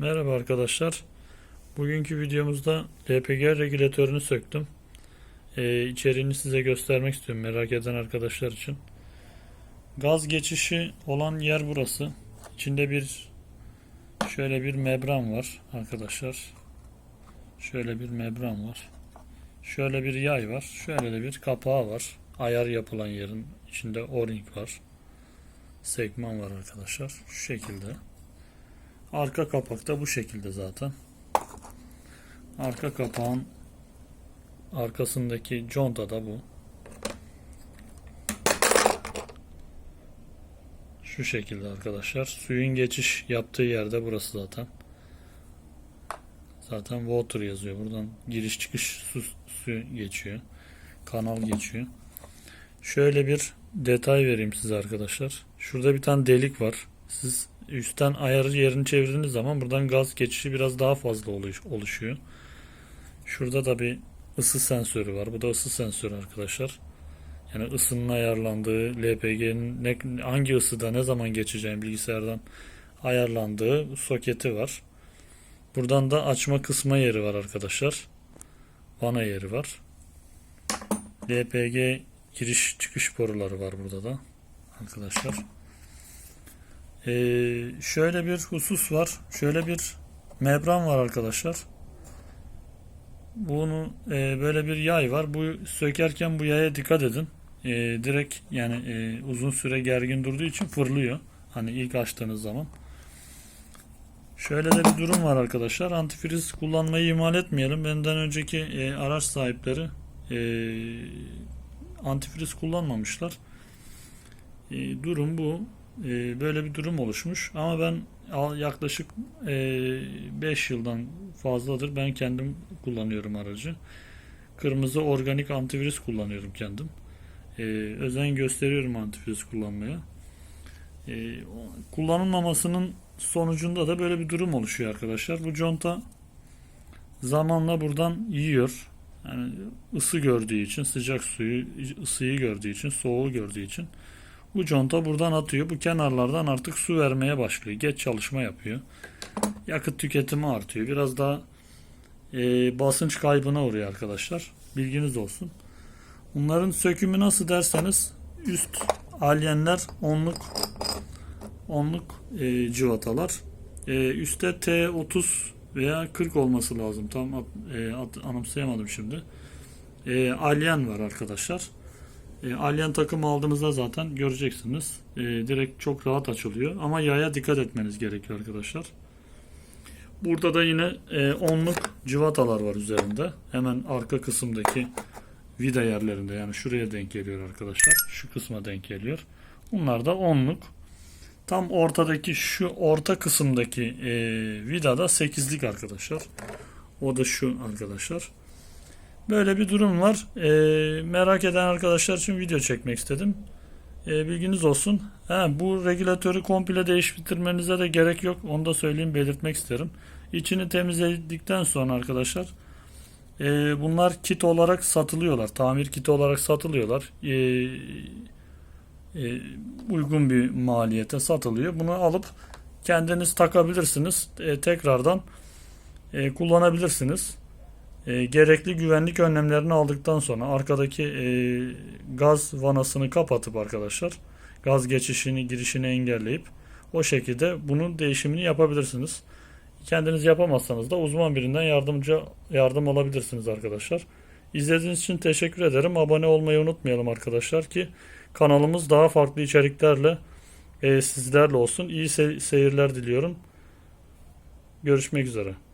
Merhaba arkadaşlar. Bugünkü videomuzda LPG regülatörünü söktüm. Ee, içeriğini size göstermek istiyorum merak eden arkadaşlar için. Gaz geçişi olan yer burası. İçinde bir şöyle bir membran var arkadaşlar. Şöyle bir membran var. Şöyle bir yay var. Şöyle de bir kapağı var. Ayar yapılan yerin içinde o-ring var. Segman var arkadaşlar. Şu şekilde. Arka kapak da bu şekilde zaten. Arka kapağın arkasındaki conta da bu. Şu şekilde arkadaşlar. Suyun geçiş yaptığı yerde burası zaten. Zaten water yazıyor. Buradan giriş çıkış su, su geçiyor. Kanal geçiyor. Şöyle bir detay vereyim size arkadaşlar. Şurada bir tane delik var. Siz üstten ayarı yerini çevirdiğiniz zaman buradan gaz geçişi biraz daha fazla oluş- oluşuyor. Şurada da bir ısı sensörü var. Bu da ısı sensörü arkadaşlar. Yani ısının ayarlandığı, LPG'nin hangi ısıda ne zaman geçeceğini bilgisayardan ayarlandığı soketi var. Buradan da açma kısma yeri var arkadaşlar. Vana yeri var. LPG giriş çıkış boruları var burada da arkadaşlar. Ee, şöyle bir husus var. Şöyle bir membran var arkadaşlar. Bunu e, böyle bir yay var. Bu sökerken bu yaya dikkat edin. E, direkt yani e, uzun süre gergin durduğu için fırlıyor. Hani ilk açtığınız zaman. Şöyle de bir durum var arkadaşlar. Antifriz kullanmayı ihmal etmeyelim. Benden önceki e, araç sahipleri e, antifriz kullanmamışlar. E, durum bu. E, böyle bir durum oluşmuş. Ama ben yaklaşık 5 yıldan fazladır ben kendim kullanıyorum aracı. Kırmızı organik antivirüs kullanıyorum kendim. E, özen gösteriyorum antivirüs kullanmaya. E, kullanılmamasının sonucunda da böyle bir durum oluşuyor arkadaşlar. Bu conta zamanla buradan yiyor. Yani ısı gördüğü için, sıcak suyu, ısıyı gördüğü için, soğuğu gördüğü için bu conta buradan atıyor. Bu kenarlardan artık su vermeye başlıyor. Geç çalışma yapıyor. Yakıt tüketimi artıyor. Biraz daha e, basınç kaybına uğruyor arkadaşlar. Bilginiz olsun. Bunların sökümü nasıl derseniz üst alyenler onluk onluk e, cıvatalar. E, üstte T30 veya 40 olması lazım. Tam at- e, at- anımsayamadım şimdi. E, alyen var arkadaşlar. E, Alien takımı aldığınızda zaten göreceksiniz. E, direkt çok rahat açılıyor. Ama yaya dikkat etmeniz gerekiyor arkadaşlar. Burada da yine e, onluk cıvatalar var üzerinde. Hemen arka kısımdaki vida yerlerinde yani şuraya denk geliyor arkadaşlar. Şu kısma denk geliyor. Bunlar da onluk. Tam ortadaki şu orta kısımdaki e, vida da 8'lik arkadaşlar. O da şu arkadaşlar. Böyle bir durum var. Ee, merak eden arkadaşlar için video çekmek istedim. Ee, bilginiz olsun. Ha, bu regülatörü komple değiştirmenize de gerek yok. Onu da söyleyeyim, belirtmek isterim. İçini temizledikten sonra arkadaşlar e, bunlar kit olarak satılıyorlar. Tamir kiti olarak satılıyorlar. E, e, uygun bir maliyete satılıyor. Bunu alıp kendiniz takabilirsiniz. E, tekrardan e, kullanabilirsiniz. E, gerekli güvenlik önlemlerini aldıktan sonra arkadaki e, gaz vanasını kapatıp arkadaşlar gaz geçişini girişini engelleyip o şekilde bunun değişimini yapabilirsiniz. Kendiniz yapamazsanız da uzman birinden yardımcı yardım alabilirsiniz arkadaşlar. İzlediğiniz için teşekkür ederim. Abone olmayı unutmayalım arkadaşlar ki kanalımız daha farklı içeriklerle e, sizlerle olsun. İyi se- seyirler diliyorum. Görüşmek üzere.